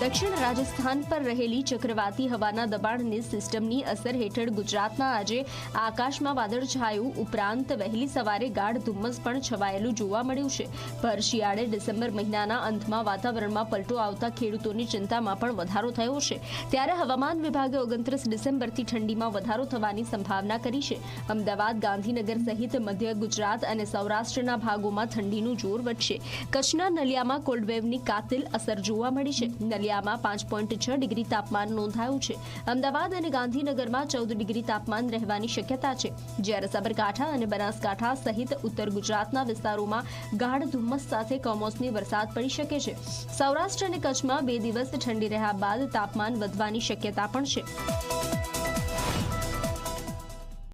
દક્ષિણ રાજસ્થાન પર રહેલી ચક્રવાતી હવાના દબાણની સિસ્ટમની અસર હેઠળ ગુજરાતમાં આજે આકાશમાં વાદળછાયું ઉપરાંત વહેલી સવારે ગાઢ ધુમ્મસ પણ છવાયેલું જોવા મળ્યું છે. ભર શિયાળે ડિસેમ્બર મહિનાના અંતમાં વાતાવરણમાં પલટો આવતા ખેડૂતોની ચિંતામાં પણ વધારો થયો છે. ત્યારે હવામાન વિભાગે ઓગણત્રીસ ડિસેમ્બરથી ઠંડીમાં વધારો થવાની સંભાવના કરી છે. અમદાવાદ, ગાંધીનગર સહિત મધ્ય ગુજરાત અને સૌરાષ્ટ્રના ભાગોમાં ઠંડીનું જોર વધશે. કચ્છના નલિયામાં કોલ્ડવેવની કાતિલ અસર જોવા મળી છે. નલિયામાં પાંચ પોઈન્ટ છ ડિગ્રી તાપમાન નોંધાયું છે. અમદાવાદ અને ગાંધીનગરમાં ચૌદ ડિગ્રી તાપમાન રહેવાની શક્યતા છે. જ્યારે સાબરકાંઠા અને બનાસકાંઠા સહિત ઉત્તર ગુજરાતના વિસ્તારોમાં ગાઢ ધુમ્મસ સાથે કમોસમી વરસાદ પડી શકે છે. સૌરાષ્ટ્ર અને કચ્છમાં બે દિવસ ઠંડી રહ્યા બાદ તાપમાન વધવાની શક્યતા પણ છે.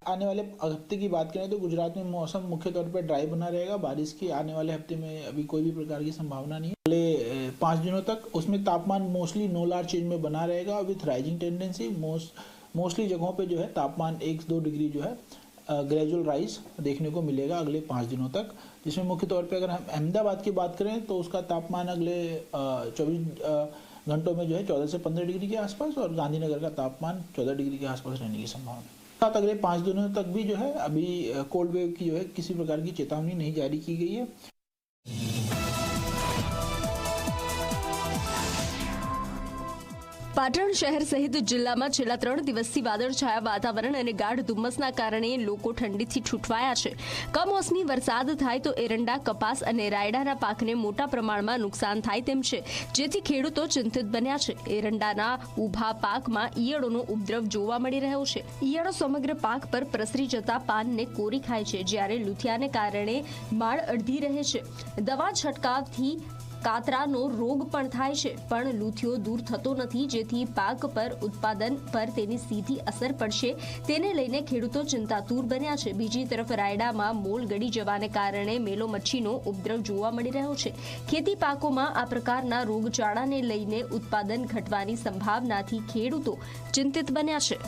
आने वाले हफ़्ते की बात करें तो गुजरात में मौसम मुख्य तौर पर ड्राई बना रहेगा। बारिश की आने वाले हफ़्ते में अभी कोई भी प्रकार की संभावना नहीं है। अगले पाँच दिनों तक उसमें तापमान मोस्टली नो लार चेंज में बना रहेगा with rising tendency most mostly जगहों पे जो है तापमान एक दो डिग्री जो है ग्रेजुअल राइज देखने को मिलेगा अगले पाँच दिनों तक। जिसमें मुख्य तौर पे अगर हम अहमदाबाद की बात करें तो उसका तापमान अगले चौबीस घंटों में जो है चौदह से पंद्रह डिग्री के आसपास और गांधीनगर का तापमान चौदह डिग्री के आसपास रहने की संभावना है। साथ अगले पाँच दिनों तक भी जो है अभी कोल्ड वेव की जो है किसी प्रकार की चेतावनी नहीं जारी की गई है પાટણ શહેર સહિત જિલ્લામાં છેલ્લા ત્રણ દિવસથી વાદળછાયા વાતાવરણ અને ગાઢ ધુમ્મસના કારણે લોકો ઠંડીથી છૂટવાયા છે. કમોસમી વરસાદ થાય તો એરંડા, કપાસ અને રાયડાના પાકને મોટા પ્રમાણમાં નુકસાન થાય તેમ છે. જેથી ખેડૂતો ચિંતિત બન્યા છે. એરંડાના ઊભા પાકમાં ઈયળોનો ઉપદ્રવ જોવા મળી રહ્યો છે. ઈયળો સમગ્ર પાક પર પ્રસરી જતા પાનને કોરી ખાય છે, જ્યારે લુથિયાને કારણે માળ અડધી રહે છે. દવા છંટકાવથી કાતરાનો રોગ પણ થાય છે, પણ લૂથિયો દૂર થતો નથી, જેથી પાક પર ઉત્પાદન પર તેની સીધી અસર પડશે. તેને લઈને ખેડૂતો ચિંતાતુર બન્યા છે. બીજી તરફ રાયડામાં મોલ ગળી જવાને કારણે મેલો મચ્છીનો ઉપદ્રવ જોવા મળી રહ્યો છે. ખેતી પાકોમાં આ પ્રકારના રોગચાળાને લઈને ઉત્પાદન ઘટવાની સંભાવનાથી ખેડૂતો ચિંતિત બન્યા છે.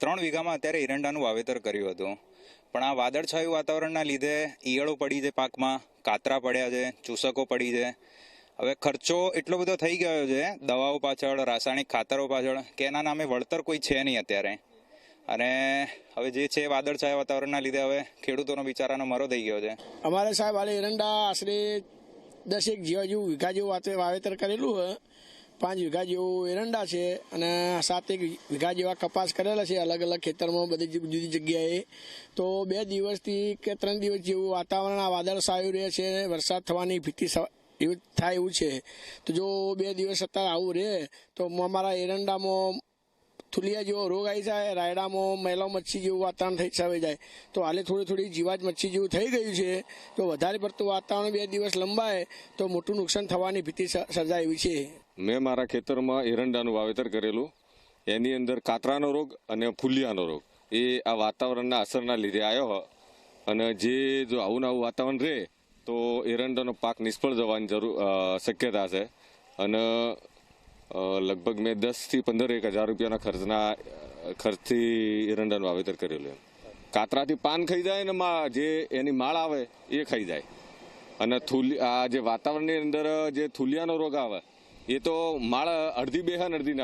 ત્રણ વીઘામાં અત્યારે એરંડાનું વાવેતર કર્યું હતું. પણ આ વાદળછાયું વાતાવરણના લીધે ઈયળો પડી છે પાકમાં, કાતરા પડ્યા છે, ચૂસકો પડી છે. હવે ખર્ચો એટલો બધો થઈ ગયો છે, દવાઓ પાછળ, રાસાયણિક ખાતરો પાછળ, કે એના નામે વળતર કોઈ છે નહીં અત્યારે. અને હવે જે છે વાદળછાયા વાતાવરણના લીધે હવે ખેડૂતોનો બિચારાનો મરો થઈ ગયો છે. અમારે સાહેબ હાલે એરંડા, આશરે દસેક જીવા જેવું વીઘા જેવું વાતે વાવેતર કરેલું હોય પાંચ વીઘા જેવું એરંડા છે અને સાતેક વીઘા જેવા કપાસ કરેલા છે અલગ અલગ ખેતરમાં બધી જુદી જુદી જગ્યાએ. તો બે દિવસથી કે ત્રણ દિવસ જેવું વાતાવરણ, આ વાદળ સાયું રહે છે, વરસાદ થવાની ભીતિ એવું થાય એવું છે. તો જો બે દિવસ અત્યારે આવું રહે, તો અમારા એરંડામાં થુલિયા જેવો રોગ આવી જાય, રાયડામાં મેલો મચ્છી જેવું વાતાવરણ થઈ સવાઈ જાય તો હાલે થોડી થોડી જીવાજ મચ્છી જેવું થઈ ગયું છે, તો વધારે પડતું વાતાવરણ બે દિવસ લંબાય, તો મોટું નુકસાન થવાની ભીતિ સર્જાય એવી છે. મેં મારા ખેતરમાં એરંડાનું વાવેતર કરેલું. એની અંદર કાતરાનો રોગ અને ફૂલિયાનો રોગ. એ આ વાતાવરણના અસરના લીધે આવ્યો અને જે જો આવું આવું વાતાવરણ રહે તો એરંડાનો પાક નિષ્ફળ જવાની જરૂર શક્યતા છે. અને લગભગ મેં દસથી પંદર એક હજાર રૂપિયાના ખર્ચના ખર્ચથી એરંડાનું વાવેતર કરેલું એમ. કાતરાથી પાન ખાઈ જાય ને મા, જે એની માળ આવે એ ખાઈ જાય. અને થુલી, આ જે વાતાવરણની અંદર જે થુલિયાનો રોગ આવે, એ તો માળ અડધી બેહન, અડધી